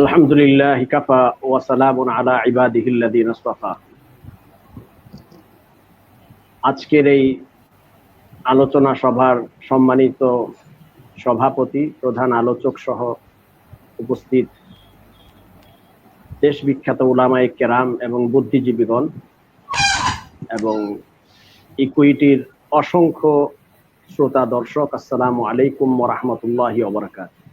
আলহামদুলিল্লাহ কাফা ওয়া সালামুন আলা আজকের এই আলোচনা সভার সম্মানিত সভাপতি, প্রধান আলোচক সহ উপস্থিত দেশ বিখ্যাত উলামায়ে কেরাম এবং বুদ্ধিজীবীগণ এবং ইকুইটির অসংখ্য শ্রোতা দর্শক, আসসালামু আলাইকুম ওয়া রাহমাতুল্লাহি ওয়া বারাকাতুহু।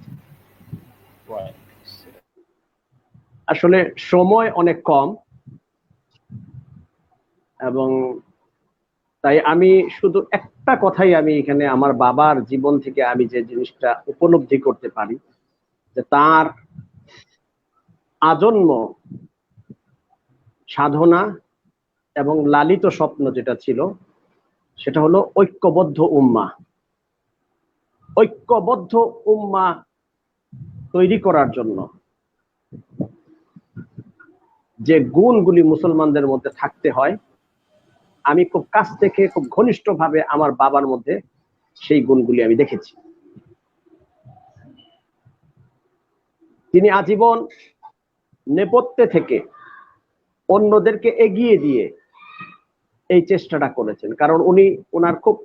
আসলে সময় অনেক কম। এবং তাই আমি শুধু একটা কথাই আমি এখানে আমার বাবার জীবন থেকে আমি যে জিনিসটা উপলব্ধি করতে পারি, যে তার আজন্ম সাধনা এবং লালিত স্বপ্ন যেটা ছিল, সেটা হলো ঐক্যবদ্ধ উম্মা ঐক্যবদ্ধ উম্মা তৈরি করার জন্য যে গুণগুলি মুসলমানদের মধ্যে থাকতে হয়, আমি খুব কাছ থেকে খুব ঘনিষ্ঠভাবে আমার বাবার মধ্যে সেই গুণগুলি আমি দেখেছি। তিনি আজীবন নেপথ্যে থেকে অন্যদেরকে এগিয়ে দিয়ে এই চেষ্টাটা করেছেন। কারণ উনি ওনার খুব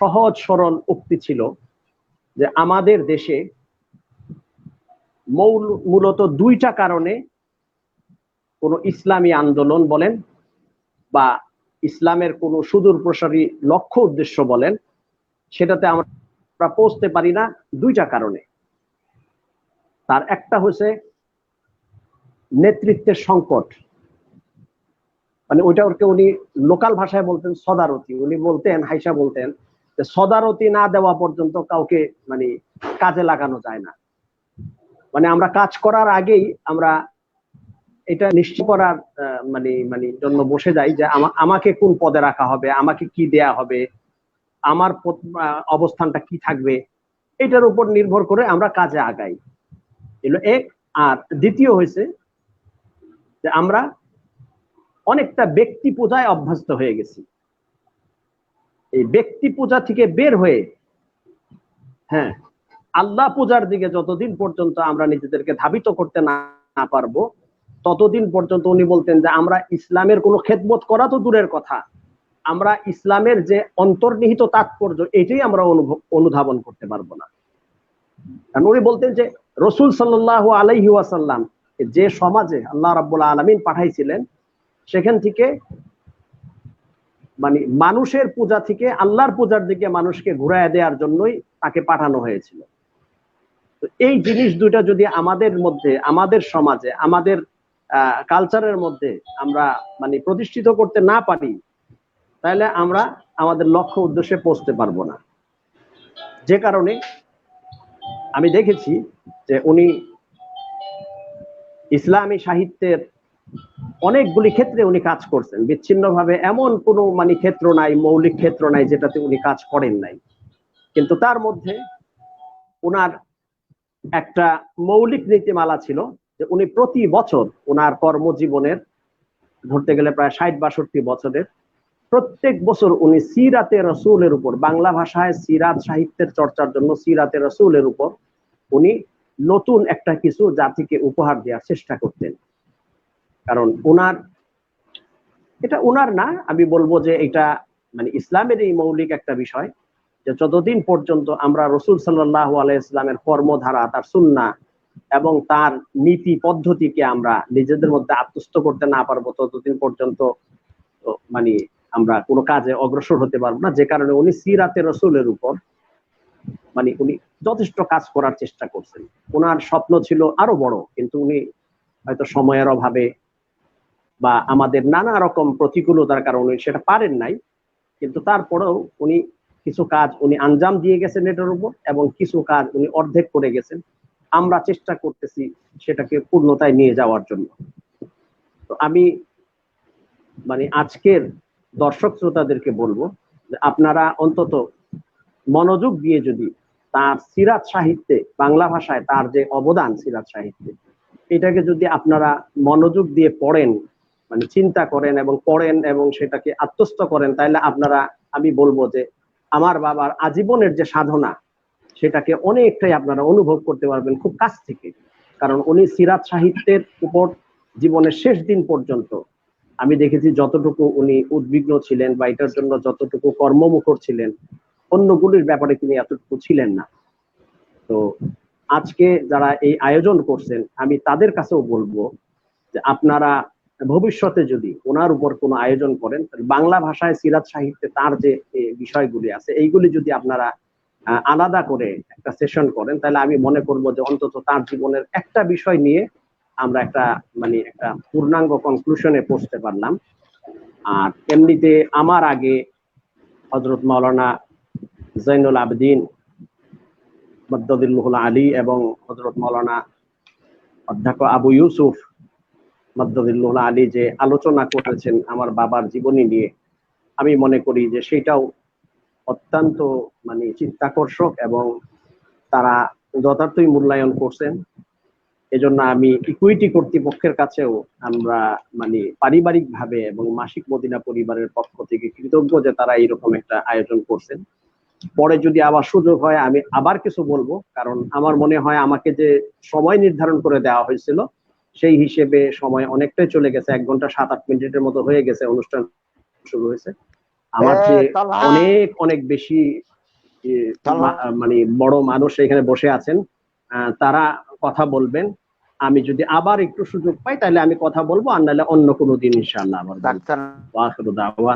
সহজ সরল উক্তি ছিল যে আমাদের দেশে মূল, মূলত দুইটা কারণে কোন ইসলামী আন্দোলন বলেন বা ইসলামের কোন সুদূর প্রসারী লক্ষ্য উদ্দেশ্য বলেন, সেটাতে আমরা পৌঁছতে পারি না দুইটা কারণে। তার একটা হচ্ছে নেতৃত্বের সংকট। মানে ওইটা ওকে উনি লোকাল ভাষায় বলতেন সদারতি উনি বলতেন, হাইসা বলতেন যে সদারতি না দেওয়া পর্যন্ত কাউকে মানে কাজে লাগানো যায় না। মানে আমরা কাজ করার আগেই আমরা এটা নিশ্চিত করার মানে মানে জন্য বসে যাই যে আমাকে কোন পদে রাখা হবে, আমাকে কি দেয়া হবে, আমার অবস্থানটা কি থাকবে, এটার উপর নির্ভর করে আমরা কাজে আগাই। এলো এক আর দ্বিতীয় হয়েছে যে আমরা অনেকটা ব্যক্তি পূজায় অভ্যস্ত হয়ে গেছি। এই ব্যক্তি পূজা থেকে বের হয়ে হ্যাঁ আল্লাহ পূজার দিকে যতদিন পর্যন্ত আমরা নিজেদেরকে ধাবিত করতে না পারব ততদিন পর্যন্ত উনি বলতেন যে আমরা ইসলামের কোনো খেদমত করা তো দূরের কথা। আমরা ইসলামের যে অন্তর্নিহিত তাৎপর্য এটাই আমরা অনুধাবন করতে পারব না। কারণ উনি বলতেন যে রসুল সাল্লাহ আলাইহি ওয়াসাল্লাম যে সমাজে আল্লাহ রাব্বুল আলমিন পাঠাইছিলেন, সেখান থেকে মানে মানুষের পূজা থেকে আল্লাহর পূজার দিকে মানুষকে ঘুরাইয়া দেওয়ার জন্যই তাকে পাঠানো হয়েছিল। এই জিনিস দুইটা যদি আমাদের মধ্যে, আমাদের সমাজে, আমাদের কালচারের মধ্যে আমরা মানে প্রতিষ্ঠিত করতে না পারি, তাহলে আমরা আমাদের লক্ষ্য উদ্দেশ্যে পৌঁছতে পারব না। যে কারণে আমি দেখেছি যে উনি ইসলামী সাহিত্যের অনেকগুলি ক্ষেত্রে উনি কাজ করছেন। বিচ্ছিন্নভাবে এমন কোনো মানে ক্ষেত্র নাই, মৌলিক ক্ষেত্র নাই যেটাতে উনি কাজ করেন নাই। কিন্তু তার মধ্যে ওনার একটা মৌলিক নীতিমালা ছিল যে উনি প্রতি বছর ওনার কর্মজীবনের ধরতে গেলে প্রায় ষাট বাষট্টি বছরের, প্রত্যেক বছর উনি সিরাতে রসুলের উপর, বাংলা ভাষায় সিরাত সাহিত্যের চর্চার জন্য সিরাতে রসুলের উপর উনি নতুন একটা কিছু জাতিকে উপহার দেওয়ার চেষ্টা করতেন। কারণ ওনার এটা ওনার না, আমি বলব যে এটা মানে ইসলামের এই মৌলিক একটা বিষয় যে যতদিন পর্যন্ত আমরা রসুল সাল্লাহ আলাইসলামের কর্মধারা, তার সুন্না এবং তার নীতি পদ্ধতিকে আমরা নিজেদের মধ্যে আত্মস্থ করতে না পারব, ততদিন পর্যন্ত মানে আমরা কোনো কাজে অগ্রসর হতে পারব না। যে কারণে উনি সিরাতে রসুলের উপর মানে উনি যথেষ্ট কাজ করার চেষ্টা করছেন। ওনার স্বপ্ন ছিল আরও বড়, কিন্তু উনি হয়তো সময়ের অভাবে বা আমাদের নানা রকম প্রতিকূলতার কারণে সেটা পারেন নাই। কিন্তু তারপরেও উনি কিছু কাজ, উনি আঞ্জাম দিয়ে গেছেন এটার উপর এবং কিছু কাজ উনি অর্ধেক করে গেছেন। আমরা চেষ্টা করতেছি সেটাকে পূর্ণতায় নিয়ে যাওয়ার জন্য। তো আমি মানে আজকের দর্শক শ্রোতাদেরকে বলব যে আপনারা অন্তত মনোযোগ দিয়ে যদি তার সিরাত সাহিত্যে, বাংলা ভাষায় তার যে অবদান সিরাত সাহিত্যে, এটাকে যদি আপনারা মনোযোগ দিয়ে পড়েন মানে চিন্তা করেন এবং পড়েন এবং সেটাকে আত্মস্থ করেন তাহলে আপনারা, আমি বলব যে আমার বাবার আজীবনের যে সাধনা সেটাকে অনেকটাই আপনারা অনুভব করতে পারবেন খুব কাছ থেকে। কারণ উনি সিরাত সাহিত্যের উপর জীবনের শেষ দিন পর্যন্ত, আমি দেখেছি যতটুকু উনি উদ্বিগ্ন ছিলেন বা এটার জন্য যতটুকু কর্মমুখর ছিলেন, অন্যগুলির ব্যাপারে তিনি এতটুকু ছিলেন না। তো আজকে যারা এই আয়োজন করছেন, আমি তাদের কাছেও বলব যে আপনারা ভবিষ্যতে যদি ওনার উপর কোনো আয়োজন করেন বাংলা ভাষায় সিরাত সাহিত্যে তার যে বিষয়গুলি আছে, এইগুলি যদি আপনারা আলাদা করে একটা সেশন করেন, তাহলে আমি মনে করব যে অন্তত তার জীবনের একটা বিষয় নিয়ে আমরা একটা মানে একটা পূর্ণাঙ্গ কনক্লুশনে পৌঁছতে পারলাম। আর এমনিতে আমার আগে হজরত মাওলানা জৈনুল আবদিন মদ্দুল্লাহুল আলী এবং হজরত মাওলানা অধ্যক্ষ আবু ইউসুফ মদ্দুল্লাহুল আলী যে আলোচনা করেছেন আমার বাবার জীবনী নিয়ে, আমি মনে করি যে সেটাও অত্যন্ত মানে চিত্তাকর্ষক এবং তারা যথার্থই মূল্যায়ন করছেন। এজন্য আমি ইকুইটি কর্তৃপক্ষের কাছেও আমরা মানে পারিবারিক ভাবে এবং মাসিক মদিনা পরিবারের পক্ষ থেকে কৃতজ্ঞ যে তারা এইরকম একটা আয়োজন করছেন। পরে যদি আবার সুযোগ হয়, আমি আবার কিছু বলব। কারণ আমার মনে হয় আমাকে যে সময় নির্ধারণ করে দেওয়া হয়েছিল, সেই হিসেবে সময় অনেকটাই চলে গেছে। এক ঘণ্টা সাত আট মিনিটের মতো হয়ে গেছে অনুষ্ঠান শুরু হয়েছে। আমার যে অনেক অনেক বেশি মানে বড় মানুষ এখানে বসে আছেন আহ, তারা কথা বলবেন। আমি যদি আবার একটু সুযোগ পাই তাহলে আমি কথা বলব আর নাহলে অন্য কোনো দিন ইনশাআল্লাহ আবার। ডাক্তার ওয়া